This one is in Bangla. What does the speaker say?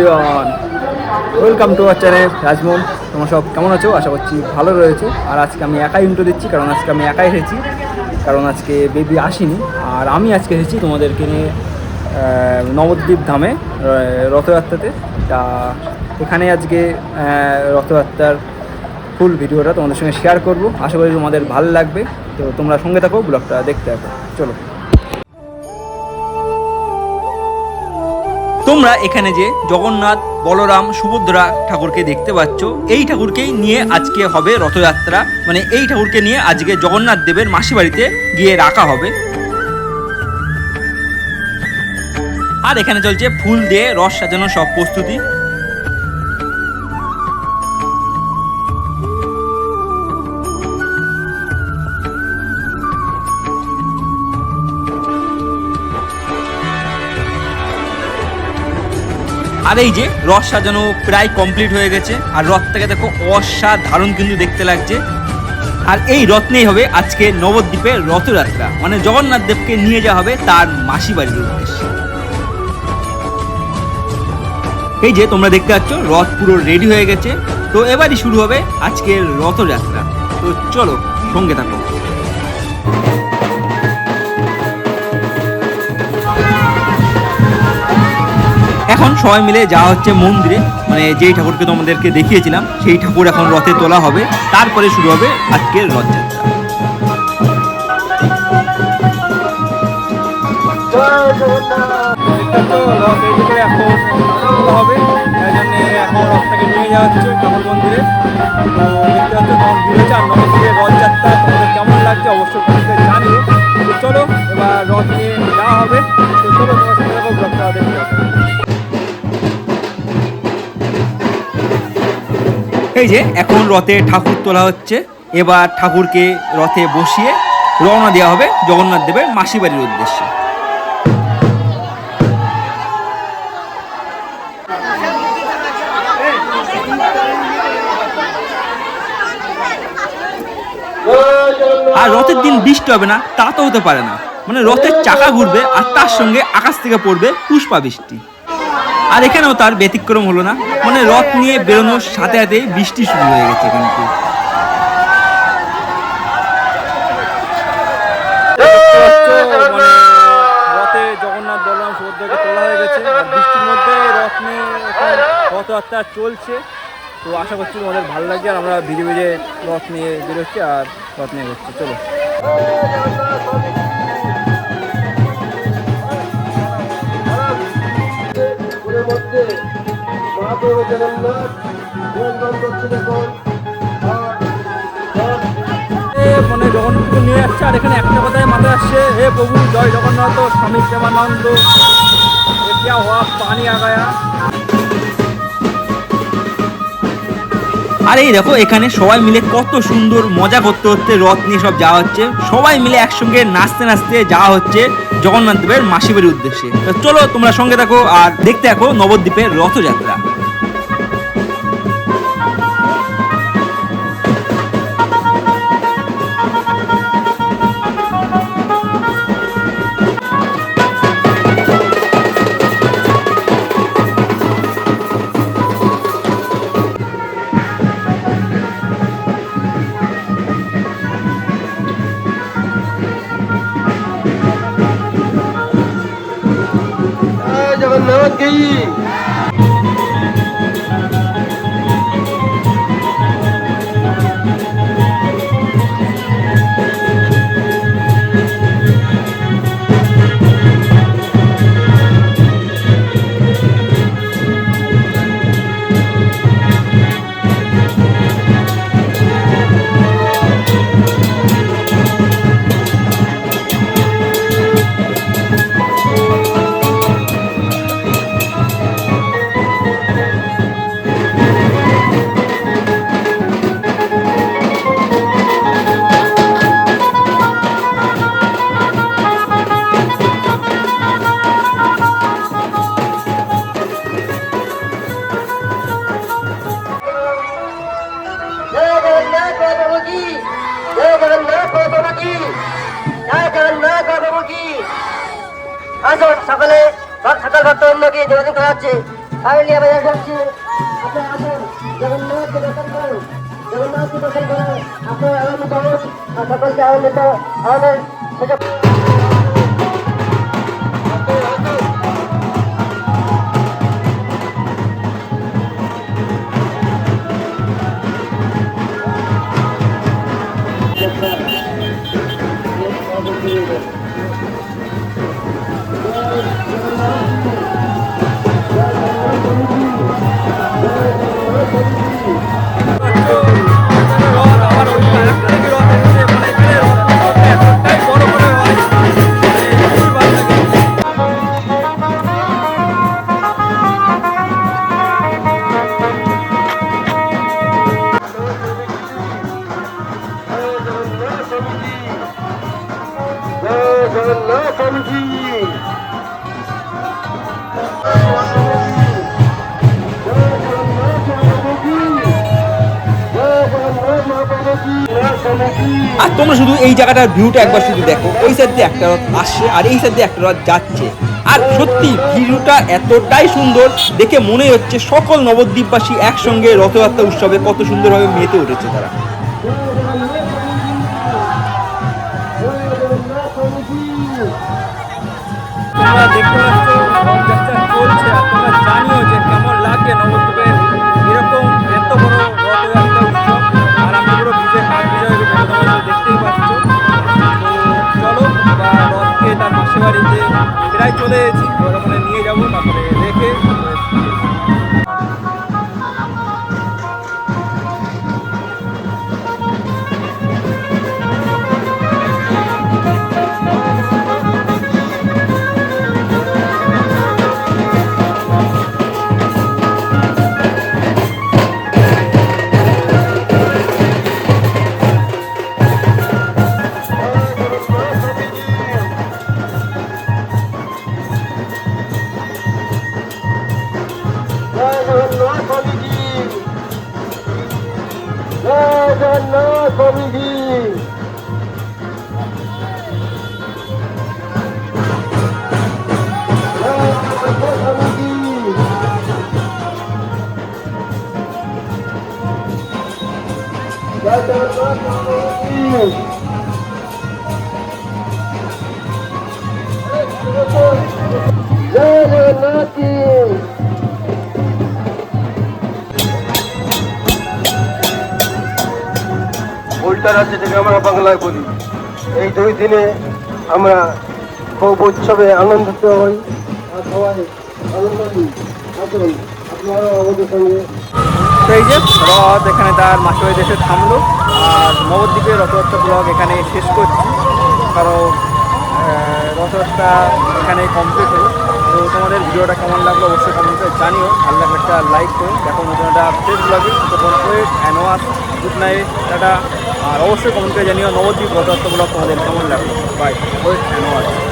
Everyone, welcome to our channel Rajmohan. তোমরা সব কেমন আছো? আশা করছি ভালো রয়েছে। আর আজকে আমি একাই ইন্টো দিচ্ছি, কারণ আজকে আমি একাই এসেছি, কারণ আজকে বেবি আসেনি। আর আমি আজকে এসেছি তোমাদেরকে নিয়ে নবদ্বীপ ধামে রথযাত্রাতে। তা এখানে আজকে রথযাত্রার ফুল ভিডিওটা তোমাদের সঙ্গে শেয়ার করব। আশা করি তোমাদের ভালো লাগবে। তো তোমরা সঙ্গে থাকো ব্লগটা দেখতে থাকো। চলো। তোমরা এখানে যে জগন্নাথ, বলরাম, সুভদ্রা ঠাকুরকে দেখতে পাচ্ছ, এই ঠাকুরকেই নিয়ে আজকে হবে রথযাত্রা। মানে এই ঠাকুরকে নিয়ে আজকে জগন্নাথ দেবের মাসি বাড়িতে গিয়ে রাখা হবে। আর এখানে চলছে ফুল দিয়ে রস সাজানো সব প্রস্তুতি। আর এই যে রথ সাজানো প্রায় কমপ্লিট হয়ে গেছে, আর রথটাকে দেখো অসাধারণ কিন্তু দেখতে লাগছে। আর এই রথ নিয়েই হবে আজকে নবদ্বীপের রথযাত্রা। মানে জগন্নাথ দেবকে নিয়ে যাওয়া হবে তার মাসি বাড়ির উদ্দেশ্যে। এই যে তোমরা দেখতে পাচ্ছ, রথ পুরো রেডি হয়ে গেছে। তো এবারই শুরু হবে আজকের রথযাত্রা। তো চলো সঙ্গে থাকো। এখন সবাই মিলে যাওয়া হচ্ছে মন্দিরে। মানে যেই ঠাকুরকে তোমাদেরকে দেখিয়েছিলাম, সেই ঠাকুর এখন রথে তোলা হবে। তারপরে শুরু হবে আজকের রথযাত্রা। হবে এখন রথটাকে নিয়ে যাওয়া হচ্ছে ঠাকুর মন্দিরে রথযাত্রা কেমন লাগছে অবশ্যই জানিও চলো, এবার রথ নিয়ে যাওয়া হবে। চলো তোমার এই যে, এখন রথে ঠাকুর তোলা হচ্ছে। এবার ঠাকুরকে রথে বসিয়ে রওনা দেওয়া হবে জগন্নাথ দেবের মাসি বাড়ির উদ্দেশ্যে। আর রথের দিন বৃষ্টি হবে না, তা তো হতে পারে না। মানে রথের চাকা ঘুরবে আর তার সঙ্গে আকাশ থেকে পড়বে পুষ্পা বৃষ্টি আর এখানেও তার ব্যতিক্রম হলো না। মানে রথ নিয়ে বেরোনোর সাথে সাথে বৃষ্টি শুরু হয়ে গেছে কিন্তু। জগন্নাথ তোলা হয়ে গেছে। বৃষ্টির মধ্যে রথ নিয়ে চলছে। তো আশা করছি তোমাদের ভালো লাগছে আর আমরা ভিজে ভিজে রথ নিয়ে বেরোচ্ছি আর রথ নিয়ে বেরোচ্ছি চলো। মধ্যে মহাপ্রভু জগন্নাথ নিয়ন্ত্রণ করছেন এখন আর এ মানে জগন্নাথকে নিয়ে যাচ্ছে আর এখানে একটা কথায় মাথায় আসছে হে প্রভু জয় জগন্নাথ স্বামী প্রেমানন্দ এ क्या हुआ পানি आ गया আর এই দেখো এখানে সবাই মিলে কত সুন্দর মজা করতে করতে রথ নিয়ে সব যাওয়া হচ্ছে সবাই মিলে একসঙ্গে নাচতে নাচতে যাওয়া হচ্ছে জগন্নাথ দেবের মাসি বাড়ির উদ্দেশ্যে তো চলো তোমরা সঙ্গে থাকো আর দেখতে থাকো নবদ্বীপের রথযাত্রা জয় জগন্নাথ কি জয় জগন্নাথ প্রভু কি জয় জগন্নাথ আসুন সকলে সকাল ভক্ত অন্যকে যোগাযোগ করা হচ্ছে কাইন্ডলি আবার আসুন জগন্নাথকে দর্শন করুন জগন্নাথকে দর্শন করুন আপনার আনন্দিত করুন সকলকে আনন্দিত আমাদের আর তোমরা শুধু এই জায়গাটার ভিউটা একবার শুধু দেখো। ওই সাইড দিয়ে একটা রথ আসছে আর এই সাইড দিয়ে একটা রথ যাচ্ছে। আর সত্যি ভিউটা এতটাই সুন্দর, দেখে মনে হচ্ছে সকল নবদ্বীপবাসী একসঙ্গে রথযাত্রা উৎসবে কত সুন্দরভাবে মেতে উঠেছে তারা। তোমরা দেখতে পাচ্ছ রথযাত্রা চলছে আর তোমরা যে কেমন লাগে নবদ্বীপে। এরকম এত বড় রথযাত্রা দেখতেই পাচ্ছ। চলো রথকে তার পাশে বাড়িতে প্রায় চলে এসেছি। না কবিজি জয় জগন্নাথী। উল্টা রাজ্য থেকে আমরা বাংলায় বলি এই দুই দিনে আমরা খুব উৎসবে আনন্দিত হই। আর সবাই যে রথ, এখানে তার মাসি দেশে থামলো। আর নবদ্বীপের রথযাত্রা ব্লগ এখানে শেষ করছি। কারণ রথযাত্রা এখানে কমপ্লিট হলো। তো তোমাদের ভিডিওটা কেমন লাগল অবশ্যই কমেন্ট জানিও। ভালো লাগলে একটা লাইক করো। দেখো নতুন একটা ফেস ব্লগে তখন wait anyways good night tata আর অবশ্যই কমেন্ট করে জানিও নবদ্বীপ রথযাত্রা তোমাদের কেমন লাগল? বাই অ্যানোয়াস